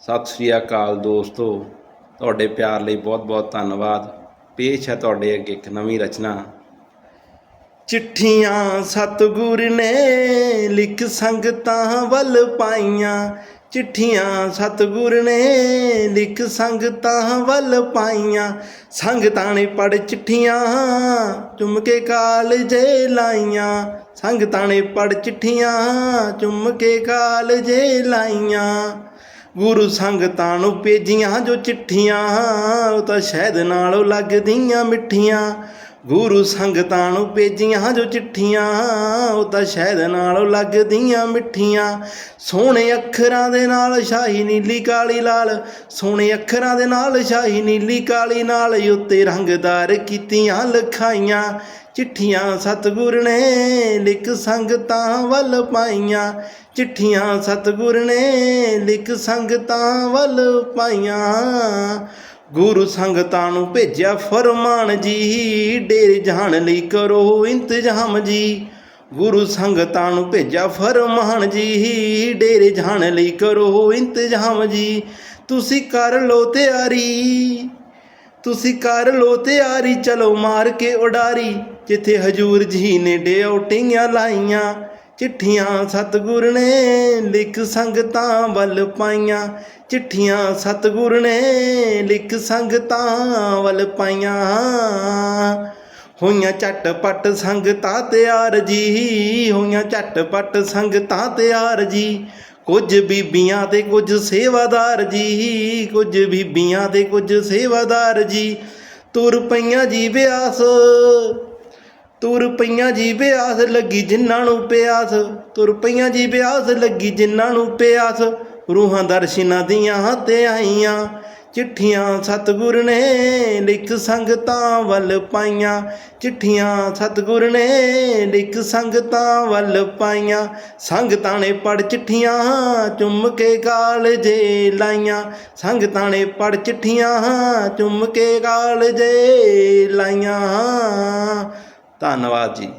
ਸਤਿ ਸ੍ਰੀ ਅਕਾਲ ਦੋਸਤੋ। ਤੁਹਾਡੇ ਪਿਆਰ ਲਈ ਬਹੁਤ-ਬਹੁਤ ਧੰਨਵਾਦ। ਪੇਸ਼ ਹੈ ਤੁਹਾਡੇ ਅੱਗੇ ਇੱਕ ਨਵੀਂ ਰਚਨਾ। ਚਿੱਠੀਆਂ ਸਤਿਗੁਰ ਨੇ ਲਿਖ ਸੰਗਤਾਂ ਵੱਲ ਪਾਈਆਂ। ਚਿੱਠੀਆਂ ਸਤਿਗੁਰ ਨੇ ਲਿਖ ਸੰਗਤਾਂ ਵੱਲ ਪਾਈਆਂ। ਸੰਗਤਾਂ ਨੇ ਪੜ ਚਿੱਠੀਆਂ ਚੁੰਮ ਕੇ ਕਾਲਜੇ ਲਾਈਆਂ। ਸੰਗਤਾਂ ਨੇ ਪੜ ਚਿੱਠੀਆਂ ਚੁੰਮ ਕੇ ਕਾਲਜੇ ਲਾਈਆਂ। ਗੁਰੂ ਸੰਗਤਾਂ ਨੂੰ ਭੇਜੀਆਂ ਜੋ ਚਿੱਠੀਆਂ ਉਹ ਤਾਂ ਸ਼ਹਿਦ ਨਾਲੋਂ ਲੱਗਦੀਆਂ ਮਿੱਠੀਆਂ। ਗੁਰੂ ਸੰਗਤਾਂ ਨੂੰ ਭੇਜੀਆਂ ਜੋ ਚਿੱਠੀਆਂ, ਉਹ ਤਾਂ ਸ਼ਹਿਦ ਨਾਲੋਂ ਲੱਗਦੀਆਂ ਮਿੱਠੀਆਂ। ਸੋਹਣੇ ਅੱਖਰਾਂ ਦੇ ਨਾਲ ਸ਼ਾਹੀ ਨੀਲੀ ਕਾਲੀ ਲਾਲ, ਸੋਹਣੇ ਅੱਖਰਾਂ ਦੇ ਨਾਲ ਸ਼ਾਹੀ ਨੀਲੀ ਕਾਲੀ ਨਾਲ ਉੱਤੇ ਰੰਗਦਾਰ ਕੀਤੀਆਂ ਲਖਾਈਆਂ। ਚਿੱਠੀਆਂ ਸਤਿਗੁਰ ਨੇ ਲਿਖ ਸੰਗਤਾਂ ਵੱਲ ਪਾਈਆਂ। ਚਿੱਠੀਆਂ ਸਤਿਗੁਰ ਨੇ ਲਿਖ ਸੰਗਤਾਂ ਵੱਲ ਪਾਈਆਂ। ਗੁਰੂ ਸੰਗਤਾਂ ਨੂੰ ਭੇਜਿਆ ਫਰਮਾਨ ਜੀ, ਡੇਰੇ ਜਾਣ ਲਈ ਕਰੋ ਇੰਤਜ਼ਾਮ ਜੀ। ਗੁਰੂ ਸੰਗਤਾਂ ਨੂੰ ਭੇਜਿਆ ਫਰਮਾਨ ਜੀ, ਡੇਰੇ ਜਾਣ ਲਈ ਕਰੋ ਇੰਤਜ਼ਾਮ ਜੀ। ਤੁਸੀਂ ਕਰ ਲੋ ਤਿਆਰੀ, ਤੁਸੀਂ ਕਰ ਲੋ ਤਿਆਰੀ, ਚਲੋ ਮਾਰ ਕੇ ਉਡਾਰੀ। ਜਿੱਥੇ ਹਜੂਰ ਜੀ ਨੇ ਡਿਊਟੀਆਂ ਲਾਈਆਂ ਚਿੱਠੀਆਂ ਸਤਿਗੁਰ ਨੇ ਲਿਖ ਸੰਗਤਾਂ ਵੱਲ ਪਾਈਆਂ। ਚਿੱਠੀਆਂ ਸਤਿਗੁਰ ਨੇ ਲਿਖ ਸੰਗਤਾਂ ਵੱਲ ਪਾਈਆਂ। ਹੋਈਆਂ ਝਟਪਟ ਸੰਗਤਾਂ ਤਿਆਰ ਜੀ ਹੋਈਆਂ ਝਟਪਟ ਸੰਗਤਾਂ ਤਿਆਰ ਜੀ ਕੁਝ ਬੀਬੀਆਂ ਤੇ ਕੁਝ ਸੇਵਾਦਾਰ ਜੀ, ਕੁਝ ਬੀਬੀਆਂ ਤੇ ਕੁਝ ਸੇਵਾਦਾਰ ਜੀ। ਤੁਰ ਪਈਆਂ ਜੀ ਬਿਆਸ ਤੁਰ ਪਈਆਂ ਜੀ ਬਿਆਸ ਲੱਗੀ ਜਿਨ੍ਹਾਂ ਨੂੰ ਪਿਆਸ, ਤੁਰ ਪਈਆਂ ਜੀ ਬਿਆਸ ਲੱਗੀ ਜਿਨ੍ਹਾਂ ਨੂੰ ਪਿਆਸ, ਰੂਹਾਂ ਦਰਸ਼ਨਾਂ ਦੀਆਂ ਤੇ ਆਈਆਂ, ਚਿੱਠੀਆਂ ਸਤਿਗੁਰ ਨੇ ਲਿਖ ਸੰਗਤਾਂ ਵੱਲ ਪਾਈਆਂ, ਚਿੱਠੀਆਂ ਸਤਿਗੁਰ ਨੇ ਲਿਖ ਸੰਗਤਾਂ ਵੱਲ ਪਾਈਆਂ, ਸੰਗਤਾਂ ਨੇ ਪੜ ਚਿੱਠੀਆਂ ਚੁੰਮ ਕੇ ਕਾਲਜੇ ਲਾਈਆਂ, ਸੰਗਤਾਂ ਨੇ ਪੜ ਚਿੱਠੀਆਂ ਚੁੰਮ ਕੇ ਕਾਲਜੇ ਲਾਈਆਂ। ਧੰਨਵਾਦ ਜੀ।